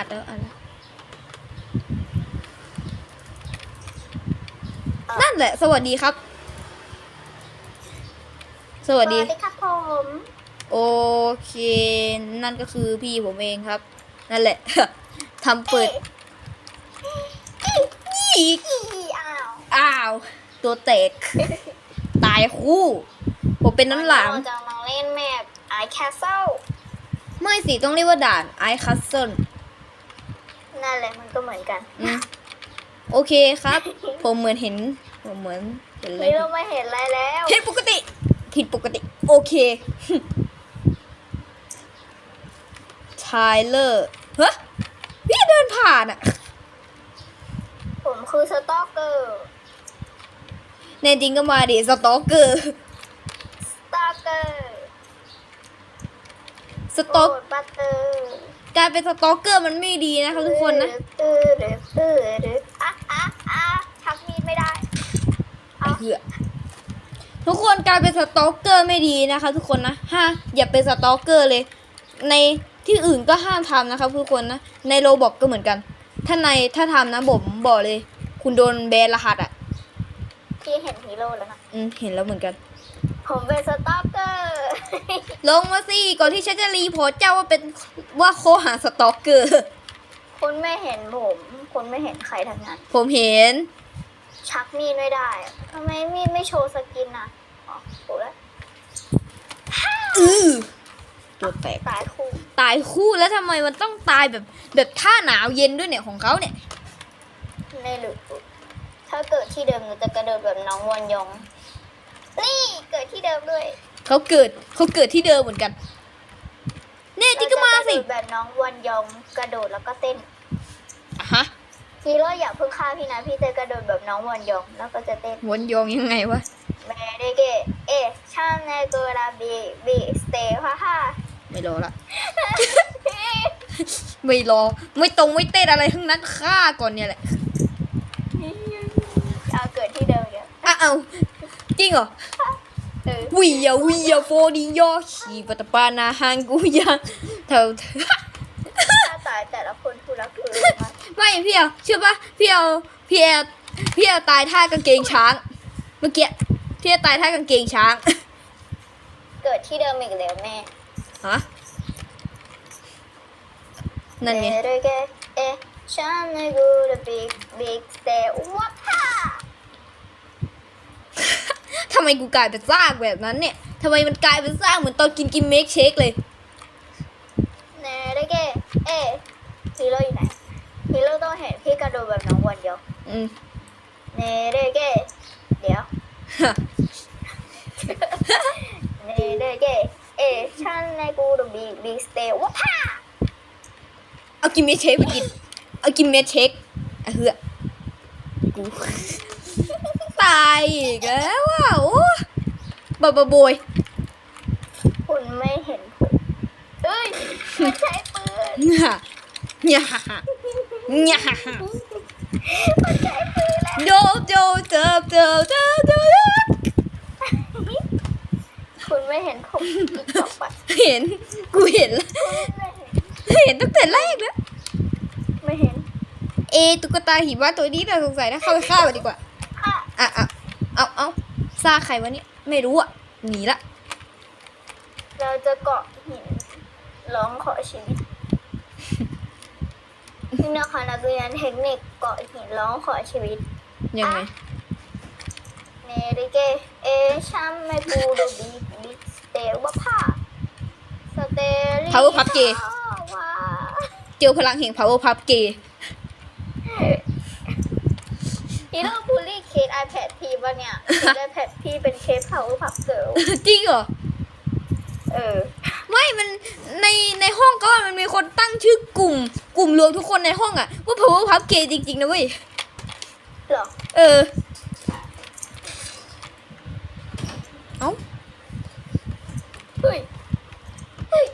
อัดแล้วอัดแล้วนั่นแหละ สวัสดีครับสวัสดีสวัสดี ครับผม โอเค นั่นก็คือพี่ผมเองครับ นั่นแหละ ทำเปิดอีกอีอ้าวอ้าว ตัวแตก ตายคู่ ผมเป็นน้ำหลามเราจะมาเล่นแมปไอแคสเซิลไม่สิ ต้องเรียกว่าด่านไอคัสเซิล นั่นแหละมันก็เหมือนกันโอเคครับ ผมเหมือนเห็น ผมเหมือนเห็นอะไรนี่เราไม่เห็นอะไรแล้วผิดปกติ ผิดปกติ โอเค ไทเลอร์เฮ้ยพี่เดินผ่านอะผมคือสตอกเกอร์ในจริงก็มาดิสตอกเกอร์ สตอกเกอร์สต็อกบัตเตอร์ การเป็นสตอกเกอร์มันไม่ดีนะคะทุกคนนะตื้อหรือตื้อหรืออะอะอะชักมีดไม่ได้ไอ้เหี้ยทุกคนการเป็นสตอกเกอร์ไม่ดีนะคะ ทุกคนนะห้าอย่าเป็นสตอกเกอร์เลย ในที่อื่นก็ห้ามทำนะคะทุกคนนะ ในโรบอกก็เหมือนกัน ถ้าในถ้าทำนะผมบอกเลย คุณโดนแบนรหัสอะ พี่เห็นฮีโร่แล้วนะอืมเห็นแล้วเหมือนกัน ผมเป็นสตอกเกอร์ ลงมาสิ ก่อนที่ฉันจะรีพอร์ตเจ้าว่าเป็นว่าโคหาสตอกเกอร์ คุณไม่เห็นผม คุณไม่เห็นใครทั้งนั้น ผมเห็น ชักมีดไม่ได้อะทำไมมีดไม่โชว์สกินอะอ๋อถูกแล้วอือตัวแตก ตายคู่ ตายคู่แล้วทำไมมันต้องตายแบบแบบท่าหนาวเย็นด้วยเนี่ยของเขาเนี่ยในหลุดถ้าเกิดที่เดิมหนูจะกระโดดแบบน้องวอนยอง นี่เกิดที่เดิมด้วยเขาเกิดเขาเกิดที่เดิมเหมือนกันเนี่ยจิกก็มาสิ เรจะกระโดดแบบน้องวอนยองกระโดดแล้วก็เต้นอะฮะฮีโร่อย่าเพิ่งฆ่าพี่นะพี่จะกระโดดแบบน้องวอนยองแล้วก็จะเต้นวนโยงยังไงวะ แม่ได้เกะเอะช่างในกูราบีบีสเตย์ฮ่าฮ่าไม่รอละ ไม่รอ ไม่ตรงไม่เต้นอะไรทั้งนั้นฆ่าก่อนเนี่ยแหละเอาเกิดที่เดิมเดี๋ยวอะเอา จริงเหรอเออวิยาวิยาโฟดิยอชีปตปานาฮังกูยังเท่าถ้าตายแต่ละคนทุรักทุเลมากไม่พี่เอาเชื่อปะพี่เอาพี่เอาพี่เอาตายท่ากางเกงช้าง เมื่อกี้พี่เอาตายท่ากางเกงช้างเกิดที่เดิมอีกแล้วแม่ฮะนั่นไง เอะเกะเอะช่างในกูราบีบีสเตย์ว้าฮ่า ทำไมกูกลายเป็นซากแบบนั้นเนี่ยทำไมมันกลายเป็นซากเหมือนตอนกินกินเมคเชคเลยเนเรเกะเอะฮีโร่อยู่ไหนฮีโร่ต้องเห็นพี่กระโดดแบบน้องวันเดียวอืมเนเรเกะเดี๋ยวเนเรเกะเอะฉันในกูดบีบีสเตย์ว้าฮ่าเอากินเมคเชคไปกินเอากินเมคเชคอะเฮือกูตายอีกแล้วว่ะโอ้บบาโบยคุณไม่เห็นผมเอ้ยมันใช้ปืนเนี่ยเนี่ยเนี่ยมันใช้ปืนแล้วโดโดเติบเติบเติบเติบคุณไม่เห็นผมอีกต่อไปเห็นกูเห็นแล้วเห็นเห็นตั้งแต่แรกแล้วไม่เห็น เอตุ๊กตาหิมะตัวนี้น่าสงสัยนะเข้าไปฆ่ามันดีกว่า อะอะอะเอาเอาซากใครวะเนี่ยไม่รู้อะหนีละ เราจะเกาะหินร้องขอชีวิตนี่นะคะนักเรียนเทคนิคเกาะหินร้องขอชีวิตยังไงเนริเกเอชัมไม่ปูดูบีบิ๊กสเตลว่าผ้าสเตลิ Power Puff Gay ว้าเจอพลังแห่ง power pup gay ฮีโร่บู ลลี่เคส iPad พี่ปะเนี่ยเคส iPad พี่เป็นเคส Power Puff Girl จริงเหรอ เออ ไม่มันในในห้องก็มันมีคนตั้งชื่อกลุ่ม กลุ่มรวมทุกคนในห้องอะว่า power pup gay จริงๆนะเว้ย เหรอ เออ เอ้า เฮ้ย เฮ้ย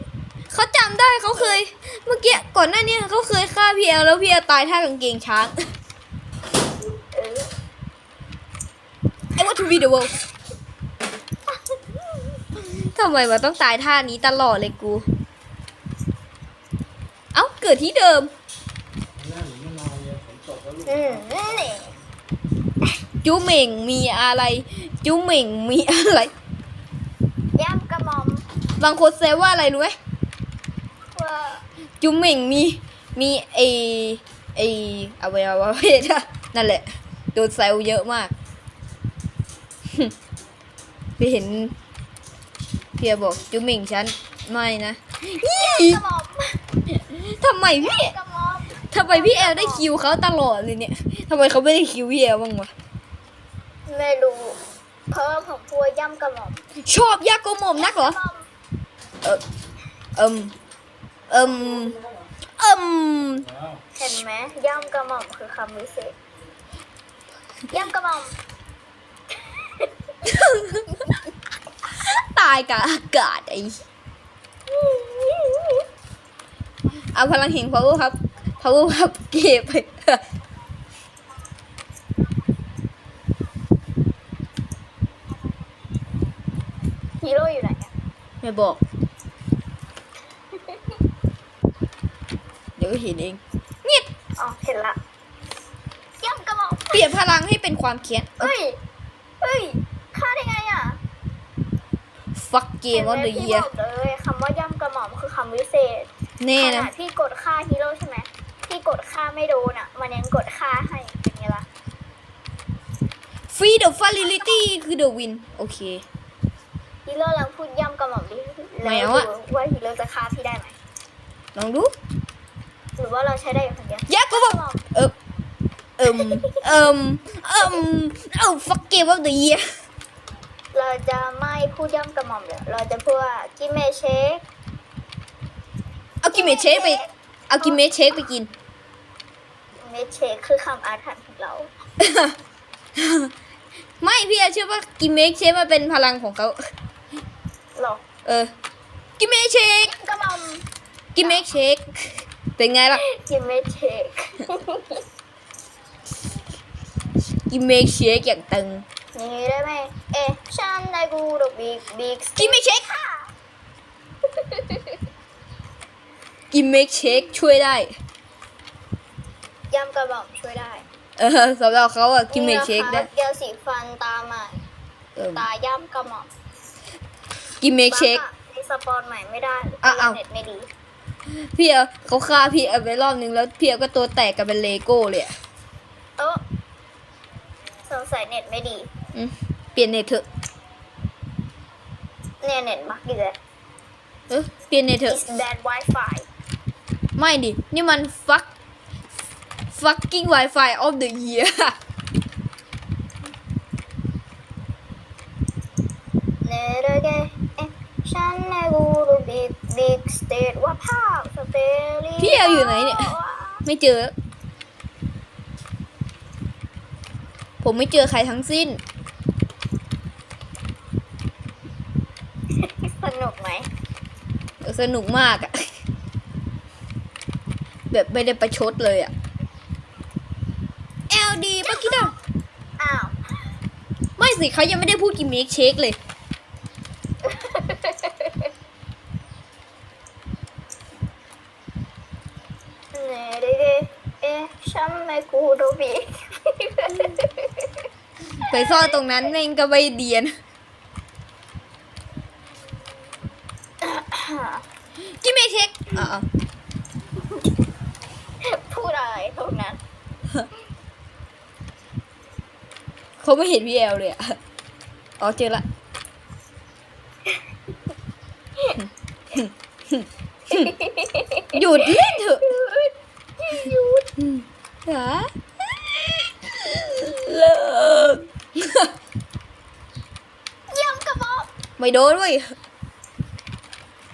เขาจำได้เขาเคย เมื่อกี้ก่อนหน้านี้เขาเคยฆ่าพี่แอลแล้วพี่แอลตายท่ากางเกงช้าง เออ I want to read the world ทำไมมันต้องตายท่านี้ตลอดเลยกู เอ้า เกิดที่เดิมอืมนี่จุเหม่งมีอะไร จุเหม่งมีอะไร ย่ำกระหม่อมบางคนแซวว่าอะไรรู้ไหมว่าจุเหม่งมีมีไอไออวัยวะเพศอะนั่นแหละ โดนแซวเยอะมาก พี่เห็นเพียบอกจุเหม่งฉันไม่นะกระหม่อมทำไมพี่กระหม่อมทำไมพี่แอลได้คิวเขาตลอดเลยเนี่ยทำไมเขาไม่ได้คิวพี่แอลบ้างวะไม่รู้เพราะว่าผมพูดย่ำกระหม่อมชอบยากโกหม่อมนักเหรอกระหม่อมเออเอิมเอิมเอิมเห็นไหมย่ำกระหม่อมคือคำวิเศษย่ำกระหม่อม ตายกับอากาศไอ้เอาพลังแห่ง power ครับ power ครับเก็บไปฮีโร่อยู่ไหนอะไม่บอก เดี๋ยวก็เห็นเองเนี่ยอ๋อเห็นละย่ำกระหม่อมเปลี่ยนพลังให้เป็นความเคียน เฮ้ย เฮ้ยฆ่าได้ไงอะ ฟักเกมออฟเดอะห็นไหเยียพี่บอกเลยคำว่าย่ำกระหม่อมคือคำวิเศษแน่ขนะนาดพี่กดฆ่าฮีโร่ใช่ไหมพี่กดฆ่าไม่โดนอะ มันยังกดฆ่าให้เป็นไงล่ะฟรีเดอะฟาลิลิตี้คือเดอะวิน โอเคฮีโร่ลองพูดย่ำกระหม่อมดิไม่แล้วเอาอะดูว่าฮีโร่จะฆ่าพี่ได้ไหมลองดูหรือว่าเราใช้ได้อยู่คนเดียวยากก็บอกกระหม่อมเออเอิมเอิมเอิมเอ้าฟักเกมออฟเดอะเยีย เราจะไม่พูดย่ำกระหม่อมเลยเราจะพูดว่ากิเมเชคเอากิเมชเชคไปเอากิเมชเชคไปกินเมเชคคือคำอาถรรพ์ของเรา ไม่พี่อาเชื่อว่ากิเมชเชคมันเป็นพลังของเขาหรอเออกิเมชเชคกระหม่อมกิเมชเชคเป็นไงล่ะกิเมเชคกิเมชเชคอย่างตึง อย่างนี้ได้ไหมเอ๊ะฉันได้กูดบิ๊กบิ๊กกิเมชเชคกิเมชเชคช่วยได้ย่ำกระหม่อมช่วยได้ เออสำหรับเขาอะกิเมชเชคนี่ได้นะคะเกลียวสีฟันตาใหม่เออตาย่ำกระหม่อมกิเมชเชคบั๊กอะรีสปอนใหม่ไม่ได้อะเอาเน็ตไม่ดีพี่เอาเขาฆ่าพี่เอาไปรอบนึงแล้วพี่เอาก็ตัวแตกกันเป็นเลโก้เลยอะเออสงสัยเน็ตไม่ดีอืม เปลี่ยนเน็ตเถอะเนี่ยเน็ตบักดีเลยเออเปลี่ยนเน็ตเถอะ is bad Wi-Fi ไม่ดิ นี่มัน fuck fucking Wi-Fi of the year เนเรเกเอ๊ะฉันในกูรูบิ๊กบิ๊กสเตทว่าภาพสเปรีพี่เอาอยู่ไหนเนี่ย ไม่เจอ ผมไม่เจอใครทั้งสิ้น สนุกไหม สนุกมากอะแบบไม่ได้ประชดเลยอะ LD ปะคิดอะอ้าวไม่สิเขายังไม่ได้พูดกิมมิกเช็คเลย เนเรเกเอ๊ะฉันในกูรูบิ๊กไปซ่อนตรงนั้นแม่งก็ไม่เดียน กิมมิกเช็ค อ่าพูดอะไรตรงนั้นเขาไม่เห็นพี่แอลเลยอะอ๋อเจอละหยุดเล่นเถอะหยุดหาเลิกเยี่ยมกระบอกไม่โดนเว้ย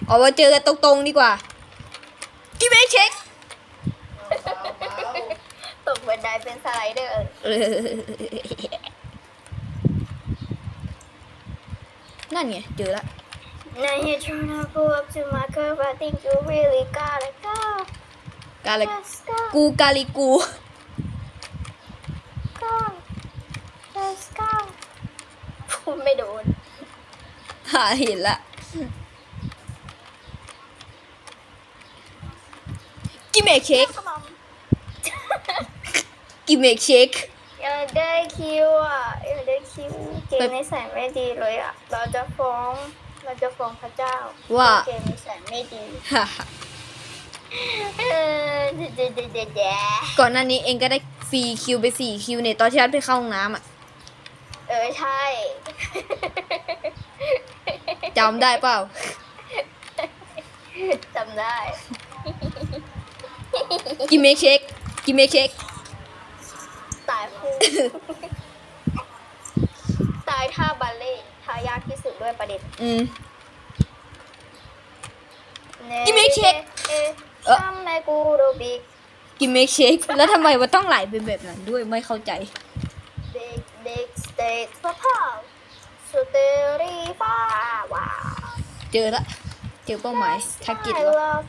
เอามาเจอกันตรงๆดีกว่า กิมมิกเช็คตกบันไดเป็นสไลเดอร์เออนั่นไงเจอละ Now you're trying to go up to my curve. I think you really gotta go. กาลิ Let's go, กูกาลิกู go. Let's go. พูดไม่โดนหาเห็นละ กิมมิกเช็คกระหม่อมกิมเมกเช็คอยากได้คิวอะอยากได้คิวเกมนิสัยไม่ดีเลยอะ เราจะฟ้องเราจะฟ้องพระเจ้าว่าเกมนิสัยไม่ดีฮ่าเออเดเดเดเดก่อนหน้านี้เองก็ได้ฟรีคิวไปสี่คิวเนี่ยตอนที่รัดไปเข้าห้องน้ำอะ เออใช่จำได้เปล่าจำได้ กิมเมกเช็คกิมเมกเช็คตายคู่ตายท่าบัลเล่ท่ายากที่สุดด้วยประเด็นอืม กิมมิคเช็คเอ๊ะเอ่อทำไมกูโรบิกกิมเมกเช็คแล้วทำไมมันต้องไหลเป็นแบบนั้นด้วยไม่เข้าใจ เด็กเด็กสเต็กพะพาวสเตอรี่ฟ้าว้าวเจอละ เจอเป้าหมายทาร์เก็ต I แล้ว love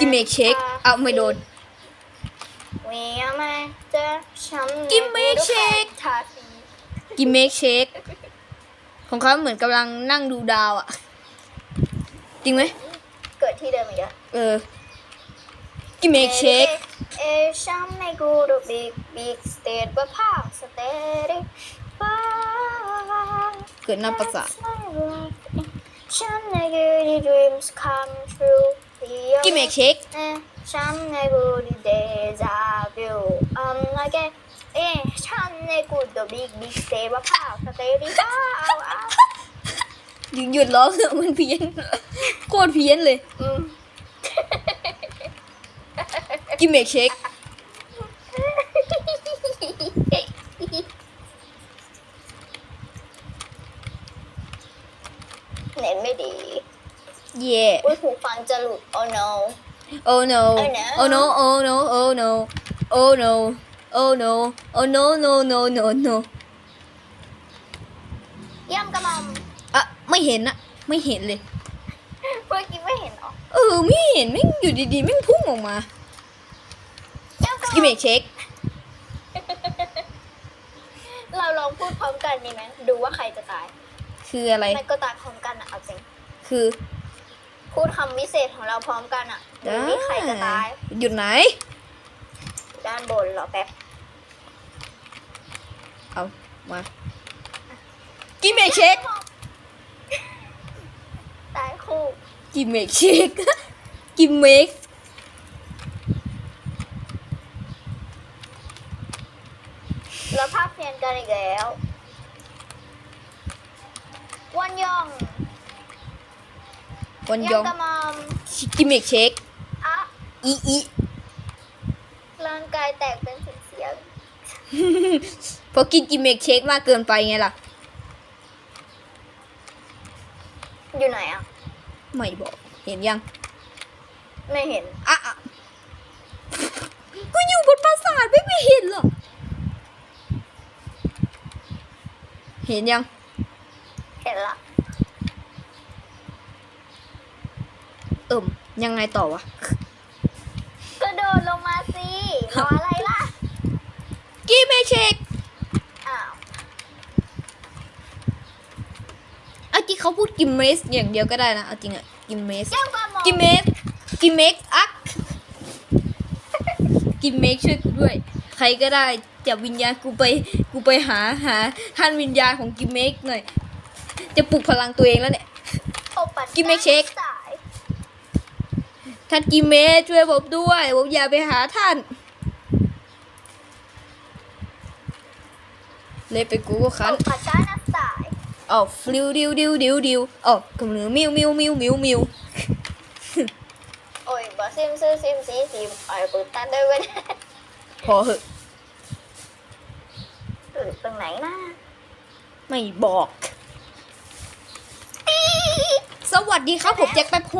กิมเมกเช็คเอาไม่โดนวีอามาเจอฉันในกิมเมกเช็คทาสีกิมเมกเช็คของเขาเหมือนกำลังนั่งดูดาวอะจริงไหมเกิดที่เดิมอีกแล้วเออ กิมเมกเช็คเอฉันในกูรูบิกบิ๊กสเตทว่าภาพสเตริฟ้าเกิดหน้าประสาท ฉันในกูดี dreams come true กิมเมกเช็คเอ๊ะฉันในกูดี deja vu I'm like a เอ๊ะฉันในกูดูบิ๊กบิ๊กสเตทว่าภาพสเตริฟ้าหยุดร้องเถอะมันเพี้ยนโคตรเพี้ยนเลยอืมกิมเมกเช็ค เน็ตไม่ดี เย่อุ้ยหูฟังจะหลุด oh no oh no Oh no. oh no oh no oh no oh no oh no oh no no no no no ย่ำกระหม่อมอะไม่เห็นอะไม่เห็นเลยเมื่อกี้ไม่เห็นหรอเออไม่เห็นไม่งอยู่ดีๆไม่งพุ่งออกมาย่ำกระหกิมม่เมอมกเช็คเราลองพูดพร้อมกันดีไหมดูว่าใครจะตาย คืออะไรมันก็ตายพร้อมกันอะเอาจริงคือ พูดคำวิเศษของเราพร้อมกันอะดูนี่ใครจะตาย หยุดไหน ด้านบนรอแป๊บ เอา มากิมเมกเช็คตายคู่กิมเมกเช็คกิมเมกแล้วภาพเพียนกันอีกแล้ววันยอง วันยองย่ำกระหม่อมกิมเมกเช็คอะอีอีร่างกายแตกเป็นเสียงเพราะกินกิมเมกเช็คมากเกินไปไงล่ะๆอยู่ไหนอะไม่บอก เห็นยัง ไม่เห็น อะอะกูอยู่บนปราสาทไม่ไม่เห็นหรอกเห็นยัง เห็นละ เอิ่มยังไงต่อวะ ก็โดดลงมาสิรออะไรล่ะกิมเมกเช็คอ้าวเอาจริงเขาพูดกิมเมสอย่างเดียวก็ได้นะเอาจริงอะกิมเมสย่ำกระหม่อมกิมเมกกิมเมกอัก กิมเมกช่วยกูด้วย ใครก็ได้จับวิญญาณกูไป กูไปหาหาท่านวิญญาณของกิมเมกหน่อย จะปลุกพลังตัวเองแล้วเนี่ย โอปัดกินไม่เช็คสาย ท่านกิมเมกช่วยผมด้วย ผมอยากไปหาท่านเลยไปกูก็คันโอปัดก้านสายอ๋อฟลิวดิวดิวดิวดิวอ๋อกำลังมิวมิวมิวมิวมิวโอ้ยบอซิมซื้อซิมซีซิมไอ้ปืนตันด้วยเว้ยพอเหอะหรือตรงไหนนะไม่บอก สวัสดีครับผมแจ็คแป๊บโฮ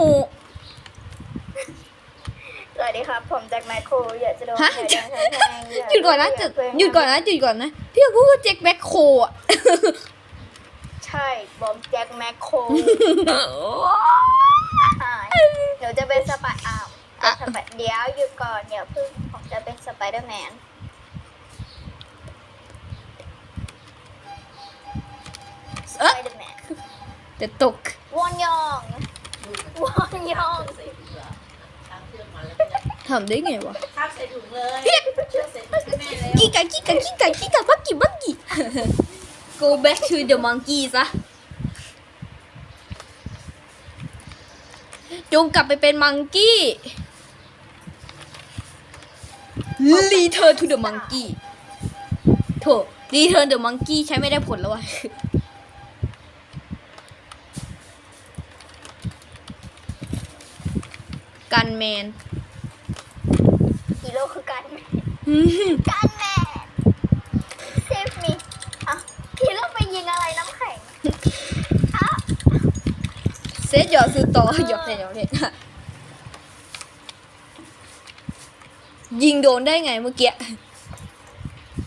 สวัสดีครับ ผมจากแมคโครอยากจะโดนฮะเงินแพงๆหยุดก่อนนะจุดหยุดก่อนนะหยุดก่อนนะพี่อยากพูดว่าแจ็คแบ็คโคอะใช่บอมแจ็คแมคโครใช่หนูจะเป็นสไปอ้าวเป็นสไปเดี๋ยวหยุดก่อนอย่าเพิ่งผมจะเป็นสไปเดอร์แมนสไปเดอร์แมนแต่ตก วอนยอง วอนยอง ทำได้ไงวะข้ามใส่ถุถุงเลยเชื่อเสร็จให้แม่แล้วกิกะกิกะกิกะกิกะบักกี้บักกี้ go back to the monkey ซะจงกลับไปเป็นมังกี้ return to the monkey โถ return the monkey ใช้ไม่ได้ผลแล้ววะกันแมน ฮีโร่คือการแมนการแมนเซฟมีอะฮีโร่ไปยิงอะไรน้ำแข็งอะเซตหยอดซื้อต่อหยอดเลยหยอดเลยยิงโดนได้ไงเมื่อกี้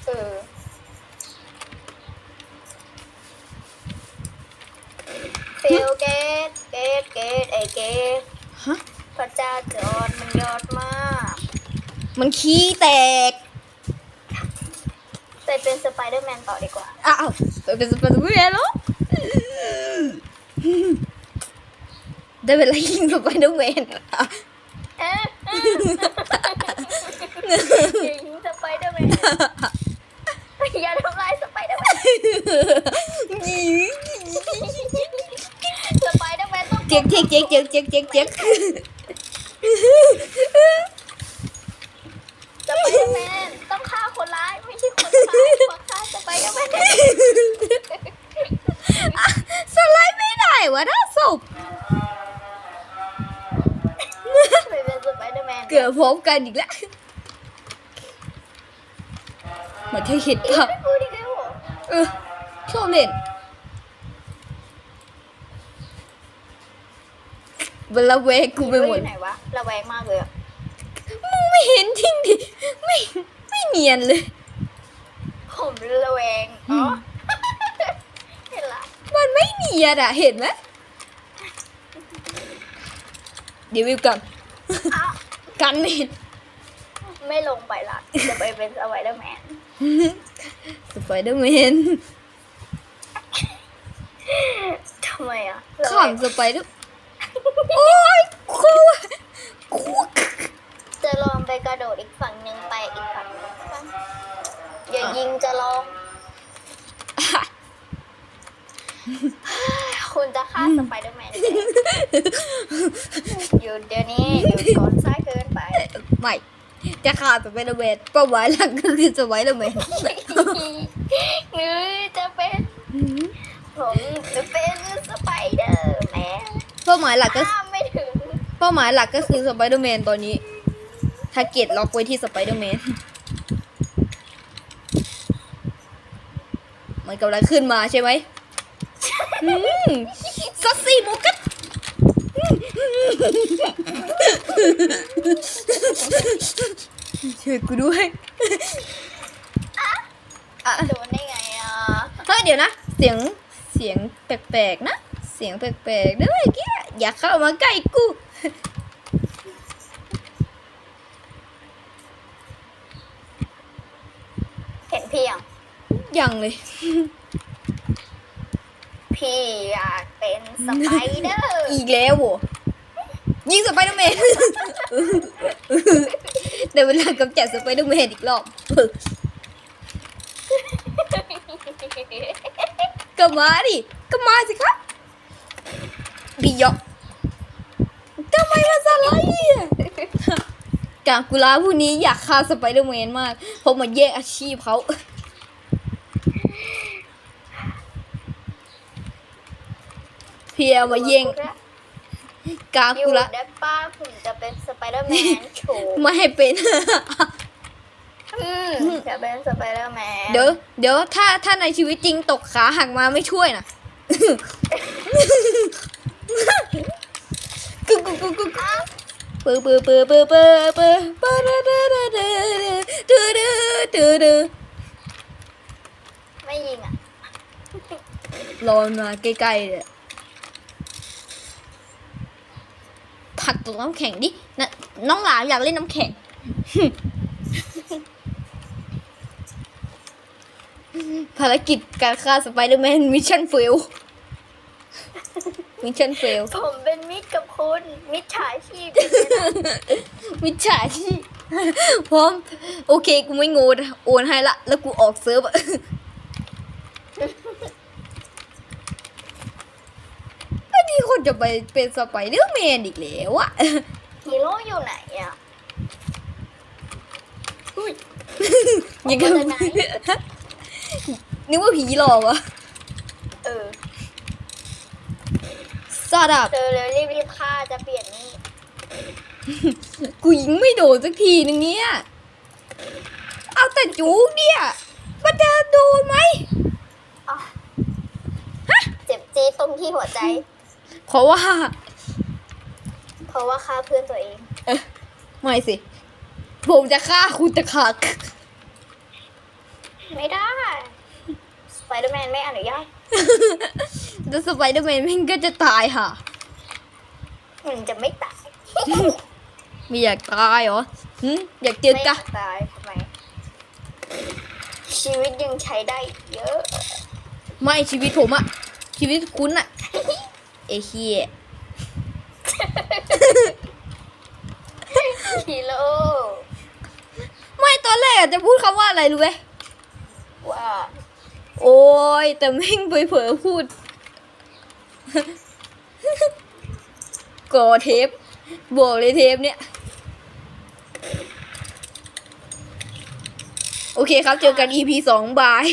เออฟิลเกตเกตเกตไอเกตฮะ พระเจ้าจอดมันยอดมาก มันขี้แตกไปเป็นสไปเดอร์แมนต่อดีกว่า อ้าวไปเป็นสไปเดอร์แมนแล้วได้เวลายิงสไปเดอร์แมนอะเอ๊ะยิงสไปเดอร์แมนอย่าทำลายสไปเดอร์แมนยิงสไปเดอร์แมนต้องเจ๊กเจ๊กเจ๊กเจ๊กเจ๊กเจ๊กเจ๊ก สไปเดอร์ แมนต้องฆ่าคนร้ายไม่ใช่คนร้ายมาฆ่าสไปเดอร์แมนสไลด์ไม่ได้วะน่าศพไปเป็นสไปเดอร์แมนเกิดพร้อมกันอีกแล้วเหมาเธอเห็นอีกภาพไม่พูดอีกแล้วเหรอเออชอบเล่นเวลาเวกกูไปหมอดยู่ไหนวะระแวงมากเลยอะมึง ไม่เห็นจริงดิ ไม่ไม่เนียนเลย ผมระแวงอ๋อเห็นละมันไม่เนียนอะเห็นไหมเดี๋ยววิวกันอ้าวกันไม่เห็นไม่ลงไปละจะไปเป็นสไปเดอร์แมนสไปเดอร์แมนทำไมอะข้ามสไปเดอร์โอ้ยครูครูจะลอง ไปกระโดดอีกฝั่งหนึ่งไปอีกฝั่งหนึ่งอย่ายิงจะลอง คุณจะฆ่าสไปเดอร์แมนหยุดเดี๋ยวนี้หยุดก่อนซ้ายเกินไป ไม่จะขาดสไปเดอร์แมนเป้าหมายหลักก็คือสไปเดอร์แมนหรือจะเป็น ผมจะเป็นสไปเดอร์แมนเป้าหมายหลักก็ข้ามไม่ถึง เป้าหมายหลักก็คือสไปเดอร์แมนตอนนี้ ทาร์เก็ตล็อกไว้ที่สไปเดอร์แมนมันกำลังขึ้นมาใช่ไหมอืมซัสซี่มูกัสช่วยกูด้วยอะโดนได้ไงอะเฮ้ยเดี๋ยวนะ เสียง เสียงแปลกๆนะ เสียงแปลกๆด้วยแกอย่าเข้ามาใกล้กู เห็นพี่ยังยังเลย พี่อยากเป็นสไปเดอร์อีกแล้วโวยิงสไปเดอร์แมนเดี๋ยวเวลากำจัดสไปเดอร์แมนอีกรอบก็มาดิก็มาสิครับบิยอกทำไมมาสไลด์อะ กากุลาผู้นี้อยากฆ่าสไปเดอร์แมนมากเพราะมันแย่งอาชีพเขา เพียมาแย่งกาอยู่กุระได้ป้าผมจะเป็นสไปเดอร์แมนโฉมไม่ให้เป็น อืมจะเป็นสไปเดอร์แมนเดี๋ยวเดี๋ยวถ้าถ้าในชีวิตจริงตกขาหักมาไม่ช่วยนะกุ๊กกุ๊กกุ๊กกุ๊ก ปื้อปื้อปื้อปื้อปื้อปื้อปื้อดื้อดื้อดื้อดื้อดื้อดื้อดื้อไม่ยิงอะรอนมาใกล้ๆเลยผักตกน้ำแข็งดิน้องหลามอยากเล่นน้ำแข็งภารกิจการฆ่าสไปเดอร์แมนมิชชั่นเฟล มิชชั่นเฟลผมเป็นมิตรกับคุณ มิตรฉาชีพมิจฉาชีพพร้อม โอเค กูไม่โงนโอนให้ละ แล้วกูออกเซิร์ฟอะไม่มีคนจะไปเป็นสไปเดอร์แมนอีกแล้วอะฮีโร่อยู่ไหนอะอุ้ยยังไงมาจากไหนนึกว่าผีหลอกวะ เออ ซาดับเธอเลยรีบรีบๆฆ่าจะเปลี่ยนนี่กูยิงไม่โดนสักทีนึงเนี่ย เอาแต่จูกเนี่ยมันจะโดนไหมอ๋อเจ็บจี๊ดตรงที่หัวใจ เพราะว่า เพราะว่าฆ่าเพื่อนตัวเองไม่สิ ผมจะฆ่าคุณตะขัก ไม่ได้ สไปเดอร์แมนไม่อนุญาต แล้วสไปเดอร์แมนมันก็จะตายค่ะ มันจะไม่ตายไม่อยากตายเหรอหึอยากเจอไม่กะตายทำไมชีวิตยังใช้ได้เยอะ ไม่ชีวิตผมอะชีวิตคุณอะเอเชียฮีโร่ไม่ตอนแรกอะจะพูดคำว่าอะไรรู้ไหมว่า โอ้ย แต่แม่งไปเผลอพูดก่อเทปบวกเลยเทปเนี่ย โอเคครับ เจอกัน EP สองบาย